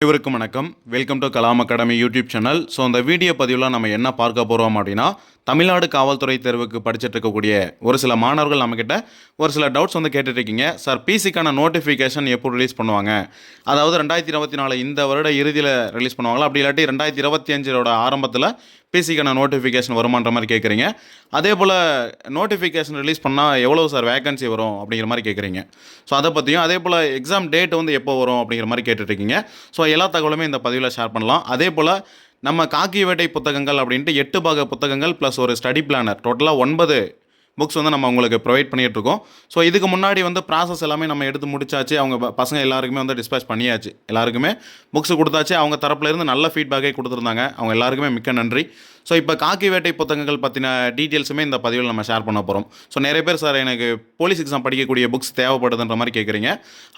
அனைவருக்கும் வணக்கம். Welcome to Kalam academy YouTube channel so அந்த வீடியோ பதிவில் நம்ம என்ன பார்க்க போகிறோம் அப்படின்னா தமிழ்நாடு காவல்துறை தேர்வுக்கு படிச்சுட்டு இருக்கக்கூடிய ஒரு சில மாணவர்கள் நம்மக்கிட்ட ஒரு சில டவுட்ஸ் வந்து கேட்டுட்ருக்கீங்க சார் பிசிக்கான நோட்டிஃபிகேஷன் எப்போ ரிலீஸ் பண்ணுவாங்க? அதாவது ரெண்டாயிரத்தி இருபத்தி நாலு இந்த வருட இறுதியில் ரிலீஸ் பண்ணுவாங்களா? அப்படி இல்லாட்டி ரெண்டாயிரத்தி இருபத்தி அஞ்சோட ஆரம்பத்தில் பிசிக்கான நோட்டிஃபிகேஷன் வருமான்ற மாதிரி கேட்குறீங்க அதே போல் நோட்டிஃபிகேஷன் ரிலீஸ் பண்ணால் எவ்வளோ சார் வேகன்சி வரும் அப்படிங்கிற மாதிரி கேட்குறீங்க ஸோ அதை பற்றியும் அதே போல் எக்ஸாம் டேட் வந்து எப்போ வரும் அப்படிங்கிற மாதிரி கேட்டுட்ருக்கீங்க. ஸோ எல்லா தகவலுமே இந்த பதிவில் ஷேர் பண்ணலாம். அதே போல் நம்ம காக்கி வேட்டை புத்தகங்கள் அப்படின்ட்டு எட்டு பாக புத்தகங்கள் ப்ளஸ் ஒரு ஸ்டடி பிளானர் டோட்டலாக ஒன்பது புக்ஸ் வந்து நம்ம உங்களுக்கு ப்ரொவைட் பண்ணிகிட்ருக்கோம் ஸோ இதுக்கு முன்னாடி வந்து ப்ராசஸ் எல்லாமே நம்ம எடுத்து முடிச்சாச்சு. அவங்க பசங்க எல்லாருக்குமே வந்து டிஸ்பேச் பண்ணியாச்சு. எல்லாருக்குமே புக்ஸ் கொடுத்தாச்சு. அவங்க தரப்புலேருந்து நல்ல ஃபீட்பேக்கே கொடுத்துருந்தாங்க. அவங்க எல்லாருக்குமே மிக்க நன்றி. ஸோ இப்போ காக்கி வேட்டை புத்தகங்கள் பற்றின டீட்டெயில்ஸுமே இந்த பதிவில் நம்ம ஷேர் பண்ண போகிறோம் ஸோ நிறைய பேர் சார் எனக்கு போலீஸ் எக்ஸாம் படிக்கக்கூடிய புக்ஸ் தேவைப்படுதுன்ற மாதிரி கேட்குறீங்க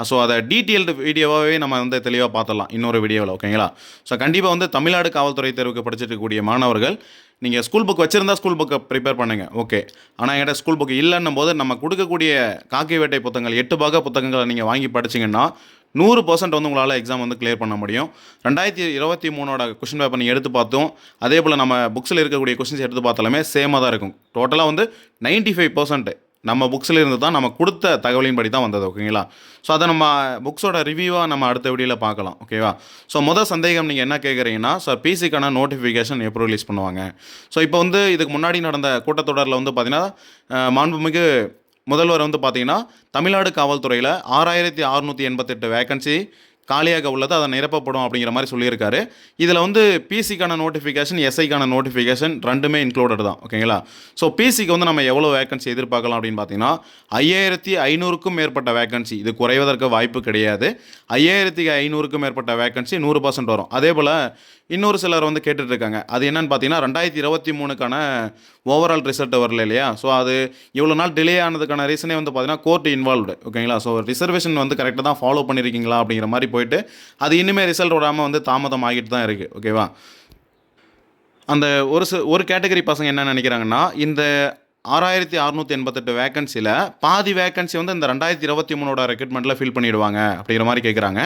ஸோ அதை டீட்டெயில்டு வீடியோவாகவே நம்ம வந்து தெளிவாக பார்த்துடலாம் இன்னொரு வீடியோவில் ஓகேங்களா ஸோ கண்டிப்பாக வந்து தமிழ்நாடு காவல்துறை தேர்வுக்கு படிச்சிருக்கக்கூடிய மாணவர்கள் நீங்கள் ஸ்கூல் புக் வச்சுருந்தா ஸ்கூல் புக்கை ப்ரிப்பேர் பண்ணுங்கள் ஓகே ஆனால் என்கிட்ட ஸ்கூல் புக் இல்லைன்னும் போது நம்ம கொடுக்கக்கூடிய காக்கி வேட்டை புத்தகங்கள் எட்டு பாக புத்தகங்களை நீங்கள் வாங்கி படிச்சீங்கன்னா நூறு பர்சன்ட் வந்து உங்களால் எக்ஸாம் வந்து கிளியர் பண்ண முடியும். ரெண்டாயிரத்தி இருபத்தி மூணோட கொஷின் பேப்பர் நீங்கள் எடுத்து பார்த்தோம் அதே போல் நம்ம புக்ஸில் இருக்கக்கூடிய கொஷின்ஸ் எடுத்து பார்த்தாலுமே சேமாக தான் இருக்கும். டோட்டலாக வந்து 95% ஃபைவ் பர்சன்ட் நம்ம புக்ஸில் இருந்து தான் நம்ம கொடுத்த தகவலின் படி தான் வந்தது ஓகேங்களா ஸோ அதை நம்ம புக்ஸோட ரிவ்யூவாக நம்ம அடுத்த வீடியோவில் பார்க்கலாம் ஓகேவா ஸோ முதல் சந்தேகம் நீங்கள் என்ன கேட்குறீங்கன்னா சார் பிசிக்கான நோட்டிஃபிகேஷன் எப்போ ரிலீஸ் பண்ணுவாங்க? ஸோ இப்போ வந்து இதுக்கு முன்னாடி நடந்த கூட்டத்தொடரில் வந்து பார்த்தீங்கன்னா மாண்புமிகு முதல்வர் வந்து பார்த்தீங்கன்னா தமிழ்நாடு காவல்துறையில் ஆறாயிரத்தி அறுநூற்றி எண்பத்தெட்டு வேகன்சி காலியாக உள்ளது. அதை நிரப்பப்படும் அப்படிங்கிற மாதிரி சொல்லியிருக்காரு. இதில் வந்து பிசிக்கான நோட்டிஃபிகேஷன் எஸ்ஐக்கான நோட்டிஃபிகேஷன் ரெண்டுமே இன்க்ளூடட் தான். ஓகேங்களா ஸோ பிசிக்கு வந்து நம்ம எவ்வளோ வேகன்சி எதிர்பார்க்கலாம் அப்படின்னு பார்த்தீங்கன்னா ஐயாயிரத்தி ஐநூறுக்கும் மேற்பட்ட வேகன்சி இது குறைவதற்கு வாய்ப்பு கிடையாது. ஐயாயிரத்தி ஐநூறுக்கும் மேற்பட்ட வேகன்சி நூறு பர்சன்ட் வரும். அதே போல் இன்னொரு சிலர் வந்து கேட்டுட்டு இருக்காங்க அது என்னன்னு பார்த்தீங்கன்னா ரெண்டாயிரத்தி இருபத்தி மூணுக்கான ஓவரால் ரிசல்ட் வரல இல்லையா? ஸோ அது இவ்வளோ நாள் டிலே ஆனதுக்கான ரீசனே வந்து பார்த்தீங்கன்னா கோர்ட் இன்வால்வ்டு ஓகேங்களா ஸோ ரிசர்வேஷன் வந்து கரெக்டாக தான் ஃபாலோ பண்ணியிருக்கீங்களா அப்படிங்கிற மாதிரி போயிட்டு அது இனிமேல் ரிசல்ட் விடாமல் வந்து தாமதம் ஆகிட்டு தான் இருக்குது ஓகேவா அந்த ஒரு சி ஒரு கேட்டகரி பசங்க என்ன நினைக்கிறாங்கன்னா இந்த ஆறாயிரத்தி அறநூற்றி எண்பத்தெட்டு வேகன்சியில் பாதி வேகன்சி வந்து இந்த ரெண்டாயிரத்தி இருபத்தி மூணோட ரெக்ரூட்மெண்ட்டில் ஃபில் பண்ணிடுவாங்க அப்படிங்கிற மாதிரி கேட்குறாங்க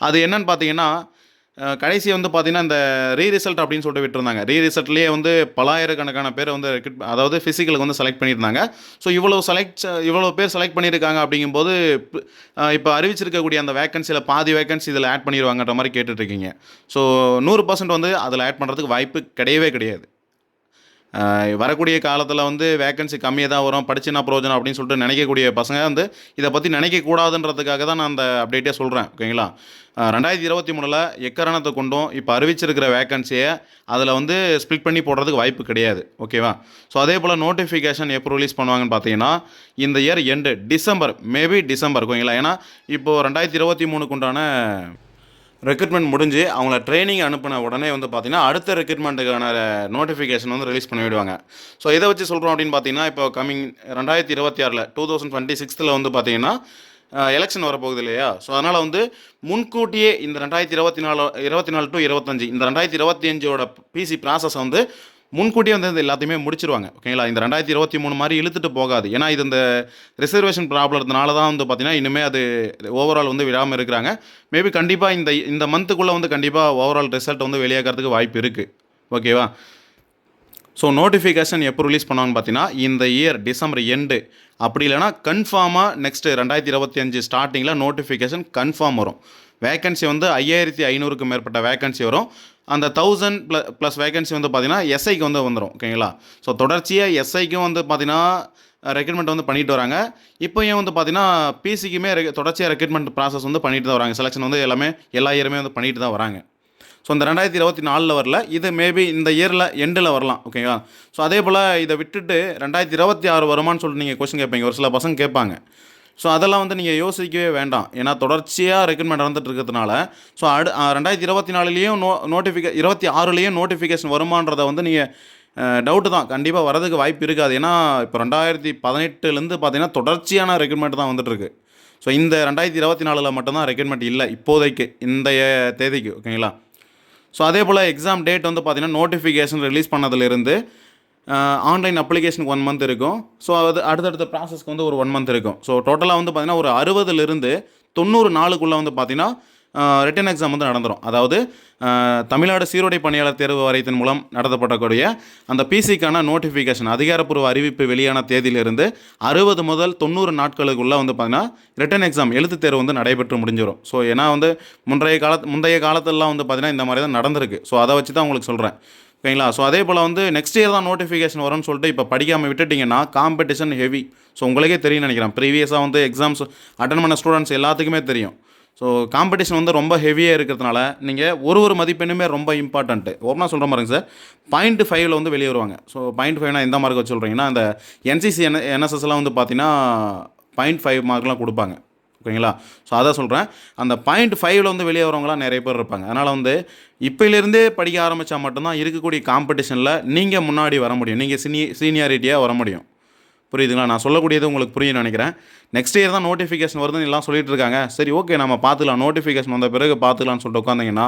அது என்னன்னு பார்த்தீங்கன்னா கடைசி வந்து பார்த்திங்கன்னா இந்த ரீ ரிசல்ட் அப்படின்னு சொல்லிட்டு விட்டுருந்தாங்க. ரீ ரிசல்ட்லேயே வந்து பலாயிரக்கணக்கான பேர் வந்து அதாவது ஃபிசிக்கலுக்கு வந்து செலக்ட் பண்ணியிருந்தாங்க. ஸோ இவ்வளோ செலக்ட் இவ்வளோ பேர் செலக்ட் பண்ணியிருக்காங்க அப்படிங்கும்போது இப்போ அறிவிச்சிருக்கக்கூடிய அந்த வேக்கன்சியில் பாதி வேக்கன்சி இதில் ஆட் பண்ணிடுவாங்கன்ற மாதிரி கேட்டுட்ருக்கீங்க ஸோ நூறு பர்சன்ட் வந்து அதில் ஆட் பண்ணுறதுக்கு வாய்ப்பு கிடையவே கிடையாது. வரக்கூடிய காலத்தில் வந்து வேகன்சி கம்மியாக தான் வரும் படிச்சுனா பிரயோஜனம் அப்படின்னு சொல்லிட்டு நினைக்கக்கூடிய பசங்க வந்து இதை பற்றி நினைக்கக்கூடாதுன்றதுக்காக தான் நான் அந்த அப்டேட்டே சொல்கிறேன் ஓகேங்களா ரெண்டாயிரத்தி இருபத்தி மூணில் எக்கரணத்தை கொண்டும் இப்போ அறிவிச்சிருக்கிற வேகன்சியை அதில் வந்து ஸ்ப்ளிட் பண்ணி போடுறதுக்கு வாய்ப்பு கிடையாது. ஓகேவா ஸோ அதே போல் நோட்டிஃபிகேஷன் எப்போ ரிலீஸ் பண்ணுவாங்கன்னு பார்த்தீங்கன்னா இந்த year end December maybe December ஓகேங்களா ஏன்னா இப்போது ரெண்டாயிரத்தி இருபத்தி மூணுக்கு உண்டான ரெக்ரூட்மெண்ட் முடிஞ்சு அவங்கள ட்ரைனிங் அனுப்பின உடனே வந்து பார்த்தீங்கன்னா அடுத்த ரெக்ரூட்மெண்ட்டுக்கான நோட்டிஃபிகேஷன் வந்து ரிலீஸ் பண்ணி விடுவாங்க ஸோ இதை வச்சு சொல்கிறோம் அப்படின்னு பார்த்தீங்கன்னா இப்போ கம்மிங் ரெண்டாயிரத்தி இருபத்தி ஆறில் டூ தௌசண்ட் டுவெண்ட்டி சிக்ஸ்த்தில் வந்து பார்த்தீங்கன்னா எலெக்ஷன் வரப்போகுது இல்லையா? ஸோ அதனால் வந்து முன்கூட்டியே இந்த ரெண்டாயிரத்தி இருபத்தி நாலு இருபத்தி நாலு டு இருபத்தஞ்சு இந்த ரெண்டாயிரத்தி இருபத்தி அஞ்சோட பிசி ப்ராசஸ் வந்து முன்கூட்டியே வந்து இது எல்லாத்தையுமே முடிச்சிருவாங்க. ஓகேங்களா? இந்த ரெண்டாயிரத்தி இருபத்தி மூணு மாதிரி இழுத்துட்டு போகாது. ஏன்னா இது இந்த ரிசர்வேஷன் ப்ராப்ளத்தினால தான் வந்து பார்த்தீங்கன்னா இன்னுமே அது ஓவரால் வந்து விடாமல் இருக்கிறாங்க. மேபி கண்டிப்பாக இந்த இந்த மந்த்துக்குள்ளே வந்து கண்டிப்பாக ஓவரால் ரிசல்ட் வந்து வெளியாகிறதுக்கு வாய்ப்பு இருக்குது ஓகேவா? ஸோ நோட்டிஃபிகேஷன் எப்போ ரிலீஸ் பண்ணுவாங்கன்னு பார்த்தீங்கன்னா இந்த இயர் டிசம்பர் எண்டு அப்படி இல்லைனா கன்ஃபார்மாக நெக்ஸ்ட்டு ரெண்டாயிரத்தி இருபத்தி அஞ்சு ஸ்டார்டிங்கில் நோட்டிஃபிகேஷன் கன்ஃபார்ம் வரும். வேகன்சி வந்து ஐயாயிரத்தி ஐநூறுக்கு மேற்பட்ட வேகன்சி வரும். அந்த தௌசண்ட் ப்ள ப்ளஸ் வேகன்சி வந்து பார்த்தீங்கன்னா எஸ்ஐக்கு வந்து வந்துடும் ஓகேங்களா ஸோ தொடர்ச்சியாக எஸ்ஐக்கும் வந்து பார்த்திங்கன்னா ரெக்ரூட்மெண்ட் வந்து பண்ணிட்டு வராங்க. இப்போயும் வந்து பார்த்தீங்கன்னா பிசிக்குமே தொடர்ச்சியாக ரெக்ரூட்மெண்ட் ப்ராசஸ் வந்து பண்ணிட்டு தான் வராங்க. செலெக்ஷன் வந்து எல்லாமே எல்லா இயருமே வந்து பண்ணிட்டு தான் வராங்க. ஸோ இந்த ரெண்டாயிரத்தி இருபத்தி நாலில் வரல. இது மேபி இந்த இயரில் எண்டில் வரலாம் ஓகேங்களா ஸோ அதே போல் இதை விட்டுட்டு ரெண்டாயிரத்தி இருபத்தி ஆறு வருமான்னு சொல்லிட்டு நீங்கள் கொஸ்டின் கேட்பீங்க. ஒரு சில பசங்க கேட்பாங்க. ஸோ அதெல்லாம் வந்து நீங்கள் யோசிக்கவே வேண்டாம். ஏன்னா தொடர்ச்சியாக ரெக்ரூட்மெண்ட் நடந்துட்டு இருக்கிறதுனால ஸோ அடு ரெண்டாயிரத்தி இருபத்தி நாலுலேயும் நோ நோட்டிஃபிகே இருபத்தி ஆறுலேயும் நோட்டிஃபிகேஷன் வருமான்றதை வந்து நீங்கள் டவுட்டு தான். கண்டிப்பாக வரதுக்கு வாய்ப்பு இருக்காது. ஏன்னா இப்போ ரெண்டாயிரத்தி பதினெட்டுலேருந்து பார்த்தீங்கன்னா தொடர்ச்சியான ரெக்ரூட்மெண்ட் தான் வந்துட்டுருக்கு. ஸோ இந்த ரெண்டாயிரத்தி இருபத்தி நாலில் மட்டும்தான் ரெக்ரூட்மெண்ட் இல்லை. இப்போதைக்கு இந்த தேதிக்கு ஓகேங்களா ஸோ அதே போல் எக்ஸாம் டேட் வந்து பார்த்தீங்கன்னா நோட்டிஃபிகேஷன் ரிலீஸ் பண்ணதுலேருந்து ஆன்லைன் அப்ளிகேஷனுக்கு ஒன் மந்த் இருக்கும். ஸோ அது அடுத்தடுத்த ப்ராசஸ்க்கு வந்து ஒரு ஒன் மந்த் இருக்கும். ஸோ டோட்டலாக வந்து பார்த்தீங்கன்னா ஒரு அறுபதுலேருந்து தொண்ணூறு நாளுக்குள்ளே வந்து பார்த்திங்கன்னா ரிட்டன் எக்ஸாம் வந்து நடந்துடும் அதாவது தமிழ்நாடு சீருடை பணியாளர் தேர்வு வாரியத்தின் மூலம் நடத்தப்படக்கூடிய அந்த பிசிக்கான நோட்டிஃபிகேஷன் அதிகாரப்பூர்வ அறிவிப்பு வெளியான தேதியிலிருந்து அறுபது முதல் தொண்ணூறு நாட்களுக்குள்ளே வந்து பார்த்திங்கன்னா ரிட்டன் எக்ஸாம் எழுத்து தேர்வு வந்து நடைபெற்று முடிஞ்சிடும் ஸோ ஏன்னா வந்து முந்தைய கால முந்தைய காலத்திலலாம் வந்து பார்த்திங்கன்னா இந்த மாதிரி தான் நடந்திருக்கு. ஸோ அதை வச்சு தான் உங்களுக்கு சொல்கிறேன் ஓகேங்களா? ஸோ அதே போல் வந்து நெக்ஸ்ட் இயர் தான் நோட்டிஃபிகேஷன் வரும்னு சொல்லிட்டு இப்போ படிக்காமல் விட்டுட்டிங்கன்னா காம்படிஷன் ஹெவி ஸோ உங்களுக்கே தெரியும் நினைக்கிறேன். ப்ரீவியஸாக வந்து எக்ஸாம்ஸ் அட்டன் பண்ண ஸ்டூடெண்ட்ஸ் எல்லாத்துக்குமே தெரியும். ஸோ காம்படிஷன் வந்து ரொம்ப ஹெவியாக இருக்கிறதுனால நீங்கள் ஒரு ஒரு மதிப்பெண்ணுமே ரொம்ப இம்பார்ட்டன்ட்டு ஓப்பனாக சொல்கிற மாதிரிங்க சார் பாயிண்ட் ஃபைவ்ல வந்து வெளியே வருவாங்க. ஸோ பாயிண்ட் ஃபைவ்னா எந்த மார்க் வச்சு சொல்கிறீங்கன்னா அந்த என்சிசி என் என்எஸ்எஸ்லாம் வந்து பார்த்தீங்கன்னா பாயிண்ட் ஃபைவ் மார்க்லாம் கொடுப்பாங்க. ஓகேங்களா? ஸோ அதான் சொல்கிறேன் அந்த பாயிண்ட் ஃபைவ்ல வந்து வெளியே வரவங்களாம் நிறைய பேர் இருப்பாங்க. அதனால் வந்து இப்போலேருந்தே படிக்க ஆரம்பித்தா மட்டும்தான் இருக்கக்கூடிய காம்படிஷனில் நீங்கள் முன்னாடி வர முடியும். நீங்கள் சீனி சீனியாரிட்டியாக வர முடியும். புரியுதுங்களா? நான் சொல்லக்கூடியது உங்களுக்கு புரியும் நினைக்கிறேன். நெக்ஸ்ட் இயர் தான் நோட்டிஃபிகேஷன் வருதுன்னு எல்லாம் சொல்லிட்டு இருக்காங்க. சரி ஓகே நம்ம பார்த்துக்கலாம். நோட்டிஃபிகேஷன் வந்த பிறகு பார்த்துக்கலாம்னு சொல்லிட்டு உட்காந்திங்கன்னா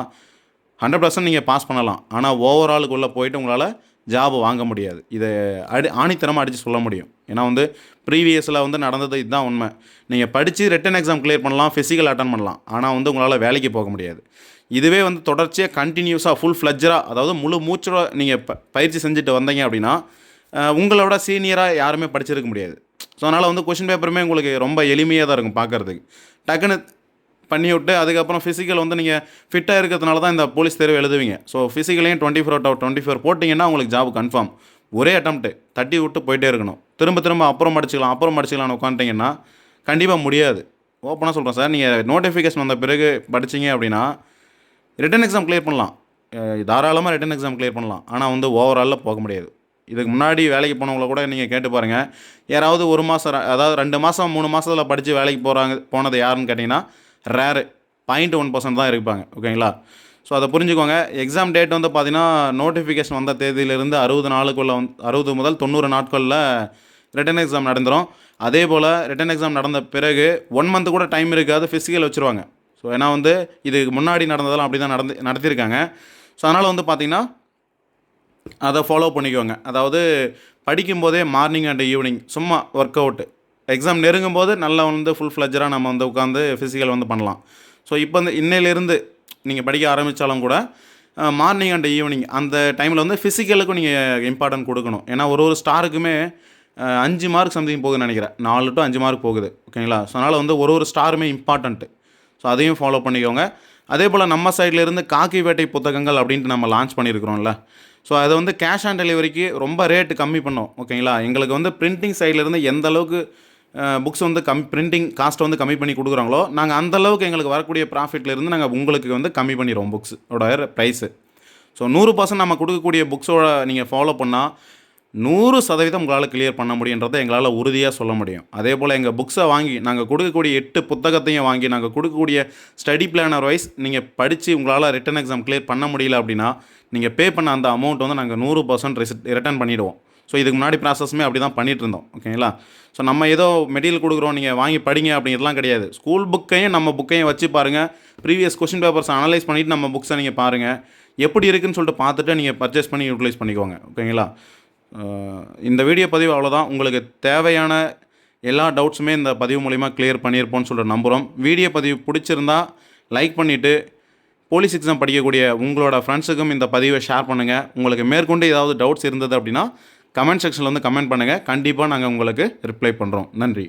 ஹண்ட்ரட் பர்சன்ட் நீங்கள் பாஸ் பண்ணலாம். ஆனால் ஓவராலுக்குள்ளே போயிட்டு உங்களால் ஜாபு வாங்க முடியாது. இதை அடி ஆணித்தரமாக அடித்து சொல்ல முடியும். ஏன்னா வந்து ப்ரீவியஸில் வந்து நடந்தது இதுதான் உண்மை. நீங்கள் படித்து ரிட்டன் எக்ஸாம் கிளியர் பண்ணலாம் ஃபிசிக்கல் அட்டன் பண்ணலாம். ஆனால் வந்து உங்களால் வேலைக்கு போக முடியாது. இதுவே வந்து தொடர்ச்சியாக கண்டினியூஸாக ஃபுல் ஃப்ளஜராக அதாவது முழு மூச்சோட நீங்கள் ப பயிற்சி செஞ்சுட்டு வந்தீங்க அப்படின்னா உங்களோட சீனியராக யாருமே படிச்சிருக்க முடியாது. ஸோ அதனால் வந்து கொஷின் பேப்பருமே உங்களுக்கு ரொம்ப எளிமையாக தான் இருக்கும் பார்க்குறதுக்கு. டக்குன்னு பண்ணி விட்டு அதுக்கப்புறம் ஃபிசிக்கல் வந்து நீங்கள் ஃபிட்டாக இருக்கிறதுனால தான் இந்த போலீஸ் தேர்வு எழுதுவீங்க. So ஃபிசிக்கலையும் twenty four out twenty four போட்டிங்கன்னா உங்களுக்கு ஜாப் கன்ஃபார்ம் ஒரே அட்டம்ப்ட்டு தட்டி விட்டு போயிட்டே இருக்கணும். திரும்ப திரும்ப அப்புறம் படிச்சுக்கலாம் அப்புறம் படிச்சுக்கலாம்னு உட்காந்துட்டிங்கன்னா கண்டிப்பாக முடியாது. ஓப்பனாக சொல்கிறேன் சார். நீங்கள் நோட்டிஃபிகேஷன் வந்த பிறகு படிச்சீங்க அப்படின்னா ரிட்டன் எக்ஸாம் கிளியர் பண்ணலாம். தாராளமாக ரிட்டன் எக்ஸாம் கிளியர் பண்ணலாம். ஆனால் வந்து ஓவராலில் போக முடியாது. இதுக்கு முன்னாடி வேலைக்கு போனவங்கள கூட நீங்கள் கேட்டு பாருங்கள் யாராவது ஒரு மாதம் அதாவது ரெண்டு மாதம் மூணு மாதத்தில் படித்து வேலைக்கு போகிறாங்க போனது யாருன்னு கேட்டிங்கன்னா ரேரு பாயிண்ட் ஒன் பர்சன்ட் தான் இருப்பாங்க ஓகேங்களா ஸோ அதை புரிஞ்சுக்கோங்க. எக்ஸாம் டேட் வந்து பார்த்தீங்கன்னா நோட்டிஃபிகேஷன் வந்த தேதியிலிருந்து அறுபது நாளுக்குள்ளே வந்து அறுபது முதல் தொண்ணூறு நாட்களில் ரிட்டன் எக்ஸாம் நடந்துடும் அதே போல் ரிட்டன் எக்ஸாம் நடந்த பிறகு ஒன் மந்த் கூட டைம் இருக்காது ஃபிசிக்கல் வச்சுருவாங்க. ஸோ ஏன்னா வந்து இதுக்கு முன்னாடி நடந்ததெல்லாம் அப்படி தான் நடந்து நடத்தியிருக்காங்க ஸோ அதனால் வந்து பார்த்திங்கன்னா அதை ஃபாலோ பண்ணிக்கோங்க. அதாவது படிக்கும்போதே மார்னிங் அண்ட் ஈவினிங் சும்மா ஒர்க் அவுட்டு எக்ஸாம் நெருங்கும் போது நல்லா வந்து ஃபுல் ஃப்ளஜராக நம்ம வந்து உட்காந்து ஃபிசிக்கல் வந்து பண்ணலாம். ஸோ இப்போ வந்து இன்னையிலேருந்து நீங்கள் படிக்க ஆரம்பித்தாலும் கூட மார்னிங் அண்ட் ஈவினிங் அந்த டைமில் வந்து ஃபிசிக்கலுக்கும் நீங்கள் இம்பார்ட்டன்ட் கொடுக்கணும். ஏன்னா ஒரு ஒரு ஸ்டாருக்குமே அஞ்சு மார்க் சம்திங் போகுதுன்னு நினைக்கிறேன். நாலு டு அஞ்சு மார்க் போகுது. ஓகேங்களா ஸோ அதனால் வந்து ஒரு ஒரு ஸ்டாருமே இம்பார்ட்டண்ட்டு ஸோ அதையும் ஃபாலோ பண்ணிக்கோங்க. அதே போல் நம்ம சைட்லேருந்து காக்கி வேட்டை புத்தகங்கள் அப்படின்ட்டு நம்ம லான்ச் பண்ணியிருக்கிறோம்ல ஸோ அதை வந்து கேஷ் ஆன் டெலிவரிக்கு ரொம்ப ரேட்டு கம்மி பண்ணோம். ஓகேங்களா எங்களுக்கு வந்து பிரிண்டிங் சைட்லேருந்து எந்த அளவுக்கு புக்ஸ் வந்து கம் பிரிண்டிங் காஸ்ட்டை வந்து கம்மி பண்ணி கொடுக்குறாங்களோ நாங்கள் அந்த அளவுக்கு எங்களுக்கு வரக்கூடிய ப்ராஃபிட்லேருந்து நாங்கள் உங்களுக்கு வந்து கம்மி பண்ணிடுவோம் புக்ஸோட ப்ரைஸு ஸோ நூறு பர்சன்ட் நம்ம கொடுக்கக்கூடிய புக்ஸோட நீங்கள் ஃபாலோ பண்ணால் நூறு சதவீதம் உங்களால் கிளியர் பண்ண முடியுன்றதை எங்களால் உறுதியாக சொல்ல முடியும். அதே போல் எங்கள் புக்ஸை வாங்கி நாங்கள் கொடுக்கக்கூடிய எட்டு புத்தகத்தையும் வாங்கி நாங்கள் கொடுக்கக்கூடிய ஸ்டடி பிளானர் வைஸ் நீங்கள் படித்து உங்களால் ரிட்டன் எக்ஸாம் கிளியர் பண்ண முடியல அப்படின்னா நீங்கள் பே பண்ண அந்த அமௌண்ட் வந்து நாங்கள் நூறு பர்சன்ட் ரிட்டர்ன் பண்ணிவிடுவோம் ஸோ இதுக்கு முன்னாடி ப்ராசஸுமே அப்படி தான் பண்ணிகிட்டு இருந்தோம் ஓகேங்களா ஸோ நம்ம ஏதோ மெட்டீரியல் கொடுக்குறோம் நீங்கள் வாங்கி படிங்க அப்படிங்கிறதுலாம் கிடையாது. ஸ்கூல் புக்கையும் நம்ம புக்கையும் வச்சு பாருங்கள் ப்ரீவியஸ் கொஸ்டின் பேப்பர்ஸ் அனலைஸ் பண்ணிவிட்டு நம்ம புக்ஸை நீங்கள் பாருங்கள் எப்படி இருக்குதுன்னு சொல்லிட்டு பார்த்துட்டு நீங்கள் பர்ச்சேஸ் பண்ணி யூட்டிலைஸ் பண்ணிக்கோங்க. ஓகேங்களா இந்த வீடியோ பதிவு அவ்வளோதான் உங்களுக்கு தேவையான எல்லா டவுட்ஸுமே இந்த பதிவு மூலிமா கிளியர் பண்ணியிருப்போம்னு சொல்லிட்டு நம்புகிறோம் வீடியோ பதிவு பிடிச்சிருந்தா லைக் பண்ணிவிட்டு போலீஸ் எக்ஸாம் படிக்கக்கூடிய உங்களோட ஃப்ரெண்ட்ஸுக்கும் இந்த பதிவை ஷேர் பண்ணுங்கள் உங்களுக்கு மேற்கொண்டு ஏதாவது டவுட்ஸ் இருந்தது அப்படின்னா கமெண்ட் செக்ஷனில் வந்து கமெண்ட் பண்ணுங்கள் கண்டிப்பாக நாங்கள் உங்களுக்கு ரிப்ளை பண்ணுறோம் நன்றி.